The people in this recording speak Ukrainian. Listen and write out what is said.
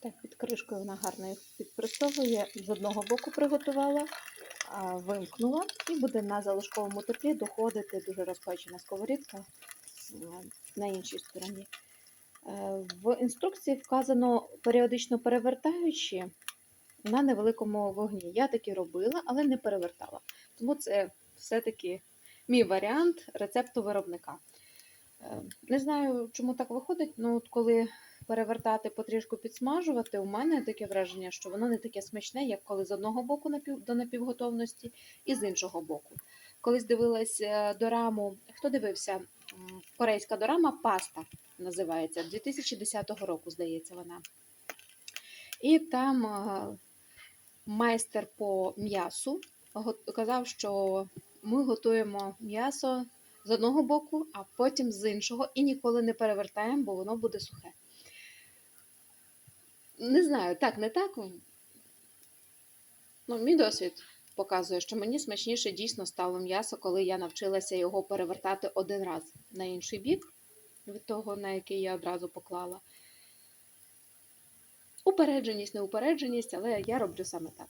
Так, під кришкою вона гарно їх підпресовує. З одного боку приготувала, вимкнула і буде на залишковому теплі доходити дуже розпечена сковорідка на іншій стороні. Е, В інструкції вказано періодично перевертаючи на невеликому вогні. Я таки робила, але не перевертала. Тому це все-таки мій варіант рецепту виробника. Е, Не знаю, чому так виходить. Ну, от коли перевертати, потрішку підсмажувати, у мене таке враження, що воно не таке смачне, як коли з одного боку до напівготовності і з іншого боку. Колись дивилась е, дораму, хто дивився? Корейська дорама Паста називається 2010 року, здається, вона. І там е, майстер по м'ясу казав, що ми готуємо м'ясо з одного боку, а потім з іншого, і ніколи не перевертаємо, бо воно буде сухе. Не знаю, так, не так. Ну, мій досвід показує, що мені смачніше дійсно стало м'ясо, коли я навчилася його перевертати один раз на інший бік від того, на який я одразу поклала. Упередженість, неупередженість, але я роблю саме так.